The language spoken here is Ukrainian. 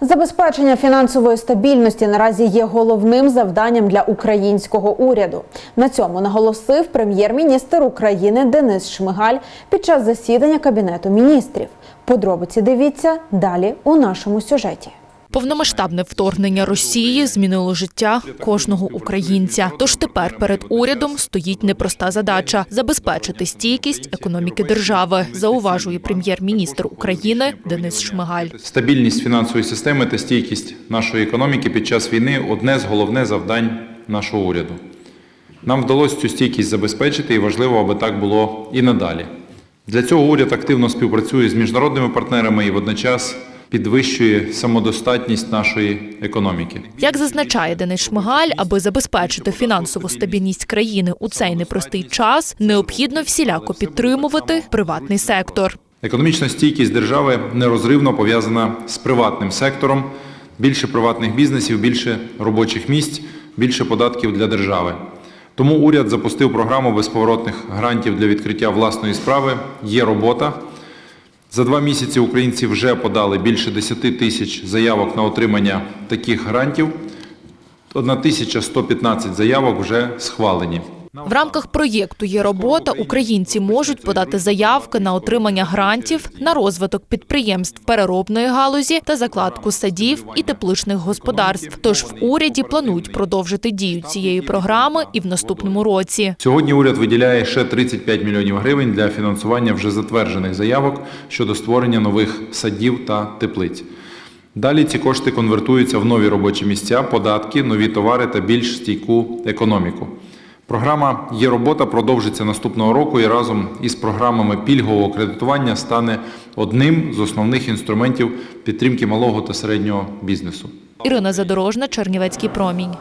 Забезпечення фінансової стабільності наразі є головним завданням для українського уряду. На цьому наголосив прем'єр-міністр України Денис Шмигаль під час засідання кабінету міністрів. Подробиці дивіться далі у нашому сюжеті. Повномасштабне вторгнення Росії змінило життя кожного українця. Тож тепер перед урядом стоїть непроста задача забезпечити стійкість економіки держави, зауважує прем'єр-міністр України Денис Шмигаль. Стабільність фінансової системи та стійкість нашої економіки під час війни одне з головних завдань нашого уряду. Нам вдалося цю стійкість забезпечити, і важливо, аби так було і надалі. Для цього уряд активно співпрацює з міжнародними партнерами і водночас підвищує самодостатність нашої економіки. Як зазначає Денис Шмигаль, аби забезпечити фінансову стабільність країни у цей непростий час, необхідно всіляко підтримувати приватний сектор. Економічна стійкість держави нерозривно пов'язана з приватним сектором. Більше приватних бізнесів, більше робочих місць, більше податків для держави. Тому уряд запустив програму безповоротних грантів для відкриття власної справи. Є робота. За два місяці українці вже подали більше 10 тисяч заявок на отримання таких грантів. 1115 заявок вже схвалені. В рамках проєкту є робота. Українці можуть подати заявки на отримання грантів на розвиток підприємств переробної галузі та закладку садів і тепличних господарств. Тож в уряді планують продовжити дію цієї програми і в наступному році. Сьогодні уряд виділяє ще 35 мільйонів гривень для фінансування вже затверджених заявок щодо створення нових садів та теплиць. Далі ці кошти конвертуються в нові робочі місця, податки, нові товари та більш стійку економіку. Програма «Є робота» продовжиться наступного року і разом із програмами пільгового кредитування стане одним з основних інструментів підтримки малого та середнього бізнесу. Ірина Задорожна, Чернівецький промінь.